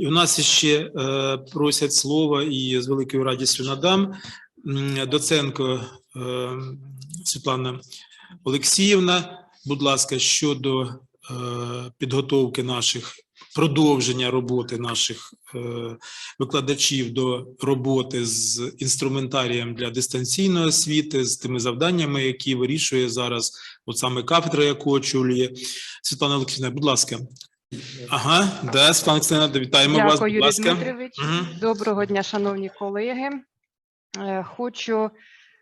І у нас ще е, просять слова і з великою радістю надам Доценко е, Світлана Олексіївна. Будь ласка, щодо е, підготовки наших продовження роботи наших викладачів до роботи з інструментарієм для дистанційної освіти, з тими завданнями, які вирішує зараз, от саме кафедра, яку очолює Світлана Олексійовна. Будь ласка. Ага, да, Олексійовна, вітаємо вас. Дякую, Будь Юрій ласка. Дмитрович. Мгм. Доброго дня, шановні колеги. Е, Хочу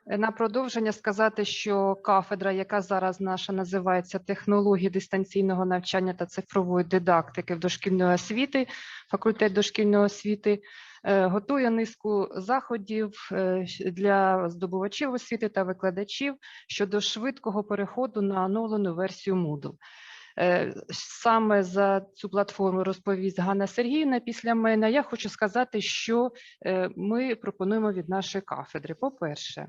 на продовження сказати, що кафедра, яка зараз наша називається технології дистанційного навчання та цифрової дидактики в дошкільної освіти, факультет дошкільної освіти, е, готує низку заходів е, для здобувачів освіти та викладачів щодо швидкого переходу на оновлену версію Moodle. Е, Саме за цю платформу розповість Ганна Сергіївна після мене. Я хочу сказати, що е, ми пропонуємо від нашої кафедри. По-перше,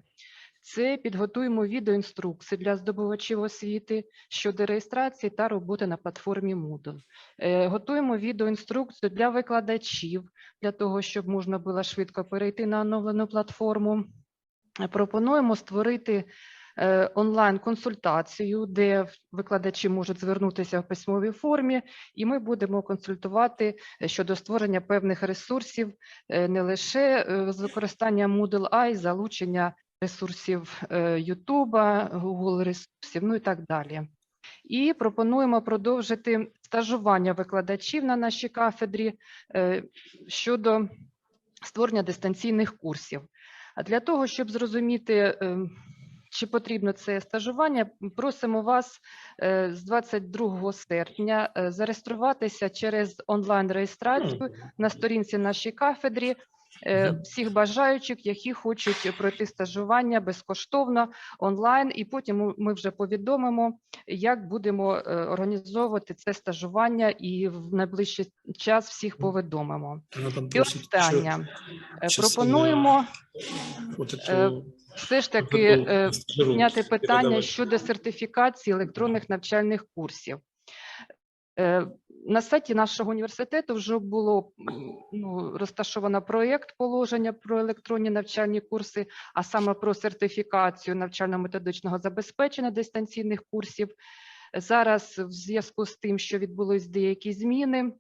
це підготуємо відеоінструкції для здобувачів освіти щодо реєстрації та роботи на платформі Moodle. Е, Готуємо відеоінструкцію для викладачів, для того, щоб можна було швидко перейти на оновлену платформу. Пропонуємо створити онлайн-консультацію, де викладачі можуть звернутися в письмовій формі, і ми будемо консультувати е, щодо створення певних ресурсів е, не лише е, з використанням Moodle, а й залучення ресурсів е, YouTube, Google ресурсів, ну і так далі. І пропонуємо продовжити стажування викладачів на нашій кафедрі е, щодо створення дистанційних курсів. А для того, щоб зрозуміти, е, чи потрібно це стажування, просимо вас е, з 22 серпня е, зареєструватися через онлайн-реєстрацію на сторінці нашої кафедрі. е, Всіх бажаючих, які хочуть пройти стажування безкоштовно онлайн, і потім ми- вже повідомимо, як будемо організовувати це стажування, і в найближчий час всіх повідомимо. Вона І останнє. Пропонуємо все ж таки підготовки е, питання щодо сертифікації електронних навчальних курсів. Е, На сайті нашого університету вже було ну, розташовано проєкт положення про електронні навчальні курси, а саме про сертифікацію навчально-методичного забезпечення дистанційних курсів. Зараз, в зв'язку з тим, що відбулись деякі зміни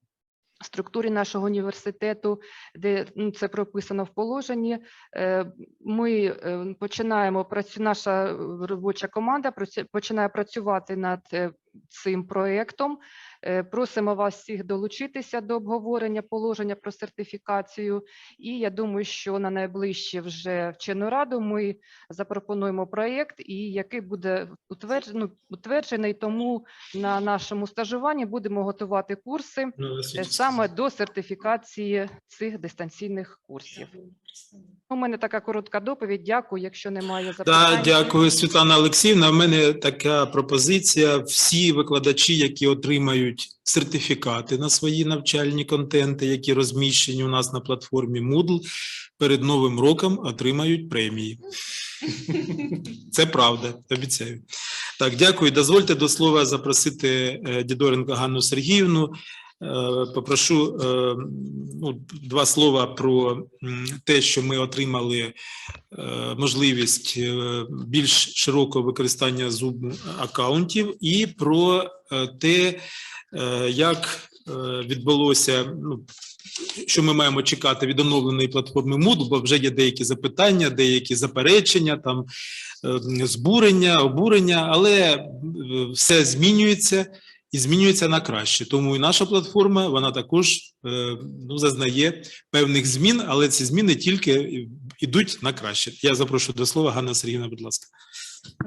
структурі нашого університету, де ну, це прописано в положенні, е, ми е, починаємо працю... наша е, робоча команда починає працювати над цим проєктом. Е, Просимо вас всіх долучитися до обговорення положення про сертифікацію. І я думаю, що на найближче вже вчену раду ми запропонуємо проєкт, і який буде утвердж... ну, утверджений. Тому на нашому стажуванні будемо готувати курси Ну, е, саме до сертифікації цих дистанційних курсів. У мене така коротка доповідь. Дякую. Якщо немає запитань. Так, дякую, Світлана Олексіївна. У мене така пропозиція. Всі викладачі, які отримають сертифікати на свої навчальні контенти, які розміщені у нас на платформі Moodle, перед Новим роком отримають премії. Це правда, обіцяю. Так, дякую. Дозвольте до слова запросити е, Дідоренко Ганну Сергіївну. Е, Попрошу е, ну, два слова про те, що ми отримали е, можливість більш широкого використання Zoom акаунтів і про те, як відбулося, ну, що ми маємо чекати від оновленої платформи Moodle, бо вже є деякі запитання, деякі заперечення, там збурення, обурення, але все змінюється і змінюється на краще. Тому і наша платформа вона також е, ну, зазнає певних змін, але ці зміни тільки йдуть на краще. Я запрошую до слова Ганна Сергійовна, будь ласка.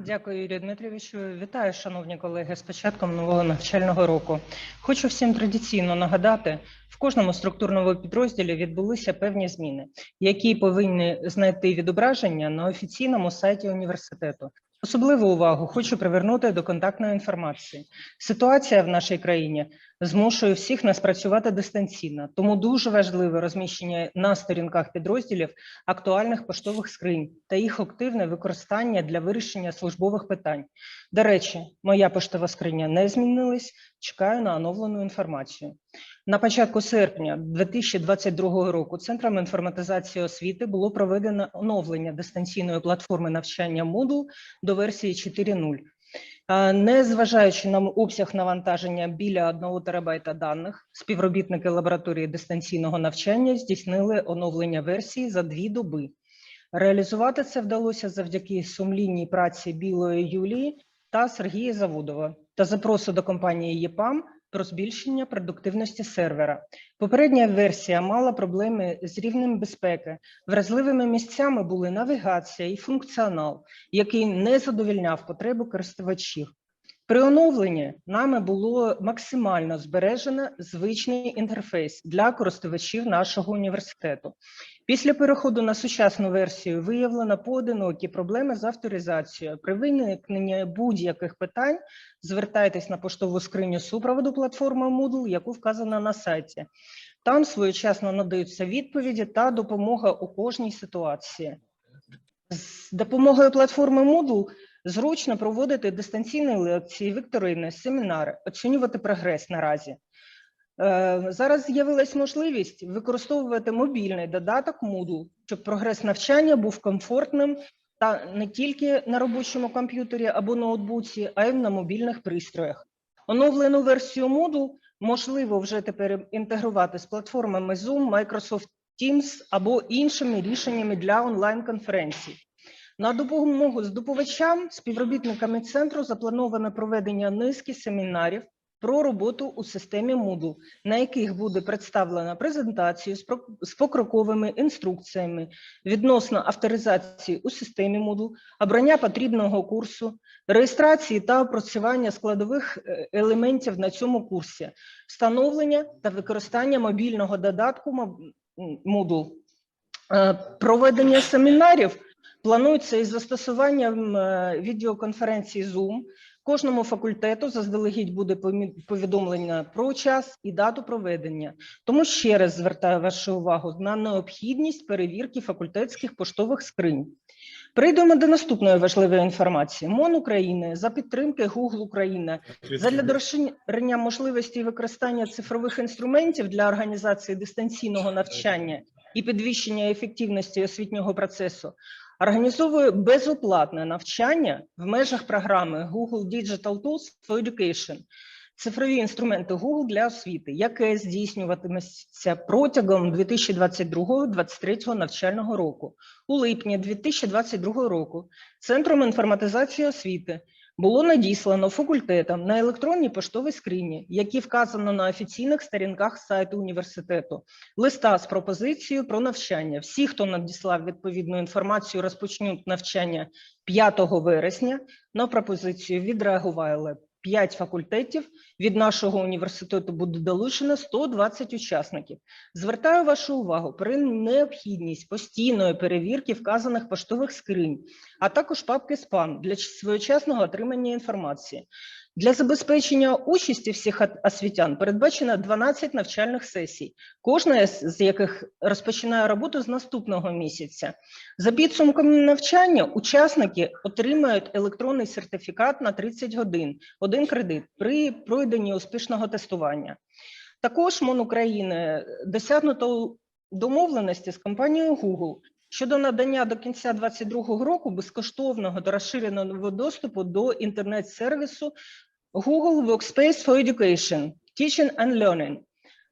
Дякую, Юрію Дмитровичу. Вітаю, шановні колеги, з початком нового навчального року. Хочу всім традиційно нагадати, в кожному структурному підрозділі відбулися певні зміни, які повинні знайти відображення на офіційному сайті університету. Особливу увагу хочу привернути до контактної інформації. Ситуація в нашій країні змушує всіх нас працювати дистанційно. Тому дуже важливе розміщення на сторінках підрозділів актуальних поштових скринь та їх активне використання для вирішення службових питань. До речі, моя поштова скриня не змінилась. Чекаю на оновлену інформацію. На початку серпня 2022 року Центром інформатизації освіти було проведено оновлення дистанційної платформи навчання Moodle до версії 4.0. Незважаючи на обсяг навантаження біля 1 терабайта даних, співробітники лабораторії дистанційного навчання здійснили оновлення версії за дві доби. Реалізувати це вдалося завдяки сумлінній праці Білої Юлії та Сергія Завудова та запросу до компанії ЄПАМ про збільшення продуктивності сервера. Попередня версія мала проблеми з рівнем безпеки. Вразливими місцями були навігація і функціонал, який не задовільняв потребу користувачів. При оновленні нами було максимально збережено звичний інтерфейс для користувачів нашого університету. Після переходу на сучасну версію виявлено поодинокі проблеми з авторизацією. При виникненні будь-яких питань звертайтесь на поштову скриню супроводу платформи Moodle, яку вказано на сайті. Там своєчасно надаються відповіді та допомога у кожній ситуації. З допомогою платформи Moodle зручно проводити дистанційні лекції, вікторини, семінари, оцінювати прогрес наразі. Е, Зараз з'явилась можливість використовувати мобільний додаток Moodle, щоб прогрес навчання був комфортним та не тільки на робочому комп'ютері або ноутбуці, а й на мобільних пристроях. Оновлену версію Moodle можливо вже тепер інтегрувати з платформами Zoom, Microsoft Teams або іншими рішеннями для онлайн-конференцій. На допомогу здобувачам, співробітниками центру заплановано проведення низки семінарів про роботу у системі Moodle, на яких буде представлена презентація з покроковими інструкціями відносно авторизації у системі Moodle, обрання потрібного курсу, реєстрації та опрацювання складових е, елементів на цьому курсі, встановлення та використання мобільного додатку Moodle. Е, Проведення семінарів планується із застосуванням е, відеоконференції Zoom. Кожному факультету заздалегідь буде повідомлення про час і дату проведення. Тому ще раз звертаю вашу увагу на необхідність перевірки факультетських поштових скринь. Перейдемо до наступної важливої інформації. МОН України за підтримки Google Україна Задля розширення можливості використання цифрових інструментів для організації дистанційного навчання і підвищення ефективності освітнього процесу організовує безоплатне навчання в межах програми Google Digital Tools for Education. Цифрові інструменти Google для освіти, яке здійснюватиметься протягом 2022-2023 навчального року. У липні 2022 року Центром інформатизації освіти було надіслано факультетам на електронній поштовій скрині, які вказано на офіційних сторінках сайту університету, листа з пропозицією про навчання. Всі, хто надіслав відповідну інформацію, розпочнуть навчання 5 вересня. На пропозицію відреагували 5 факультетів. Від нашого університету буде долучено 120 учасників. Звертаю вашу увагу при необхідність постійної перевірки вказаних поштових скринь а також папки спам для своєчасного отримання інформації. Для забезпечення участі всіх освітян передбачено 12 навчальних сесій, кожна з яких розпочинає роботу з наступного місяця. За підсумками навчання учасники отримають електронний сертифікат на 30 годин, один кредит при пройденні успішного тестування. Також МОН України досягнуто домовленості з компанією Google щодо надання до кінця 2022 року безкоштовного та розширеного доступу до інтернет-сервісу Google Workspace for Education Teaching and Learning.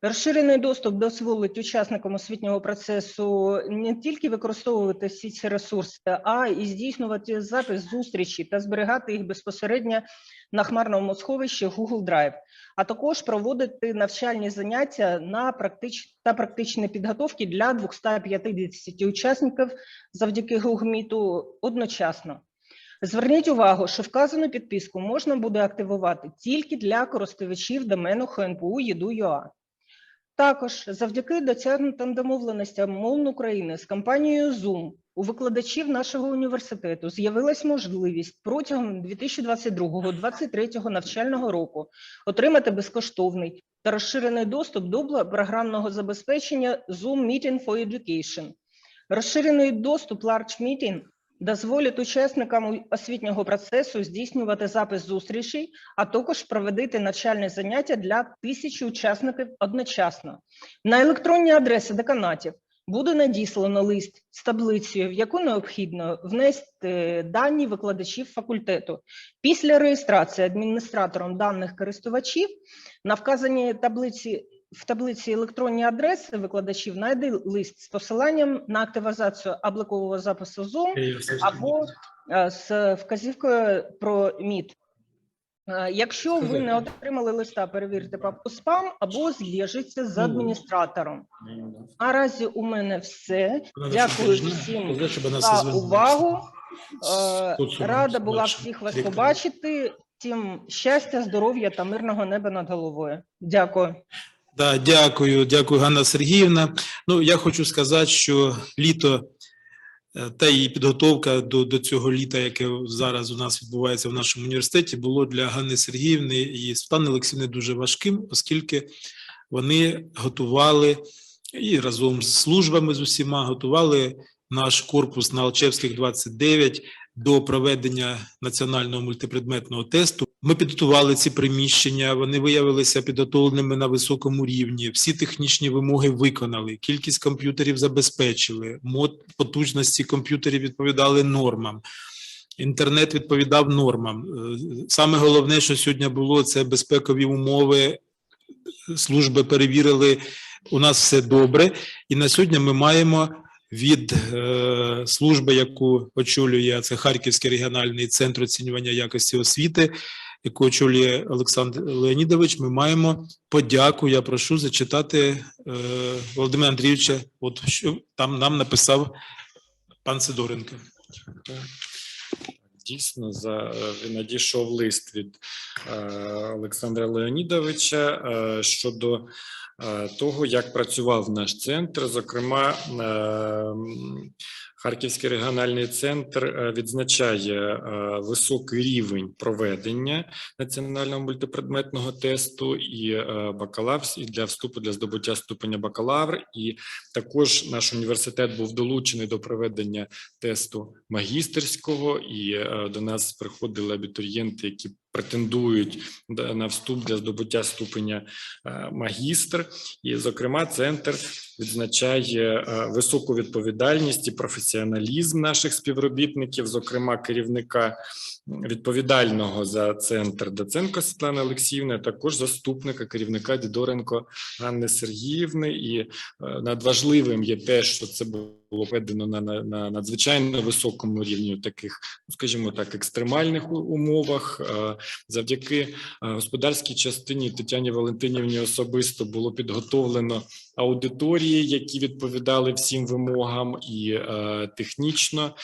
Розширений доступ дозволить учасникам освітнього процесу не тільки використовувати всі ці ресурси, а й здійснювати запис зустрічі та зберігати їх безпосередньо на хмарному сховищі Google Drive, а також проводити навчальні заняття на практич... та практичні підготовки для 250 учасників завдяки Google Meet одночасно. Зверніть увагу, що вказану підписку можна буде активувати тільки для користувачів домену ХНПУ ЄДУ.ЮА. Також завдяки досягнутим домовленостям МОН України з компанією Zoom у викладачів нашого університету з'явилась можливість протягом 2022-2023 навчального року отримати безкоштовний та розширений доступ до програмного забезпечення Zoom Meeting for Education. Розширений доступ Large Meeting дозволить учасникам освітнього процесу здійснювати запис зустрічей, а також проводити навчальні заняття для тисячі учасників одночасно. На електронні адреси деканатів буде надіслано лист з таблицею, в яку необхідно внести дані викладачів факультету. Після реєстрації адміністратором даних користувачів на вказаній таблиці в таблиці електронні адреси викладачів знайде лист з посиланням на активізацію облікового запису Zoom або е, з вказівкою про МІД. Е, Якщо ви не отримали листа, перевірте папку спам або зв'яжіться з Ну. адміністратором. Наразі у мене все. Дякую всім за увагу. Е, Рада була всіх вас побачити. Всім щастя, здоров'я та мирного неба над головою. Дякую. Да, дякую, дякую, Ганна Сергіївна. Ну, я хочу сказати, що літо е, та і підготовка до, до цього літа, яке зараз у нас відбувається в нашому університеті, було для Ганни Сергіївни і Світлани Олексіївни дуже важким, оскільки вони готували і разом з службами з усіма готували наш корпус на Алчевських 29 до проведення національного мультипредметного тесту. Ми підготували ці приміщення, вони виявилися підготовленими на високому рівні. Всі технічні вимоги виконали, кількість комп'ютерів забезпечили, мод потужності комп'ютерів відповідали нормам. Інтернет відповідав нормам. Е, Саме головне, що сьогодні було, це безпекові умови. Служби перевірили, у нас все добре. І на сьогодні ми маємо від е, служби, яку очолює це Харківський регіональний центр оцінювання якості освіти, яку очолює Олександр Леонідович. Ми маємо подяку. Я прошу зачитати е, Володимира Андрійовича. От що там нам написав пан Сидоренко. Дійсно, за е, надійшов лист від е, Олександра Леонідовича е, щодо е, того, як працював наш центр. Зокрема, е, Харківський регіональний центр е, відзначає е, високий рівень проведення національного мультипредметного тесту і е, бакалаврс, і для вступу для здобуття ступеня бакалавр. І також наш університет був долучений до проведення тесту магістерського, і до нас приходили абітурієнти, які претендують на вступ для здобуття ступеня е, магістр. І, зокрема, центр відзначає е, високу відповідальність і професіоналізм наших співробітників, зокрема керівника відповідального за центр Доценко Світлани Олексіївни, а також заступника керівника Дідоренко Ганни Сергіївни. І е, надважливим є те, що це було введено на, на, на надзвичайно високому рівні таких, ну, скажімо так, екстремальних умовах. Е, Завдяки е, господарській частині Тетяні Валентинівні особисто було підготовлено аудиторії, які відповідали всім вимогам, і е, технічно,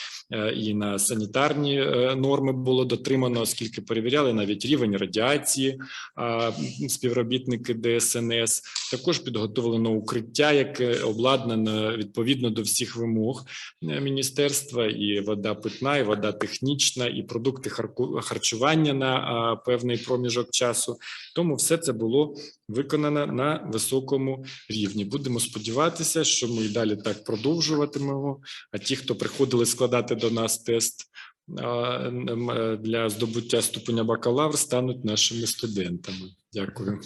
і на санітарні норми було дотримано, оскільки перевіряли навіть рівень радіації співробітники ДСНС. Також підготовлено укриття, яке обладнано відповідно до всіх вимог е, міністерства, і вода питна, і вода технічна, і продукти харчування на певний проміжок часу. Тому все це було виконано на високому рівні. Будемо сподіватися, що ми і далі так продовжуватимемо. А ті, хто приходили складати до нас тест е, для здобуття ступеня бакалавр, стануть нашими студентами. Дякую.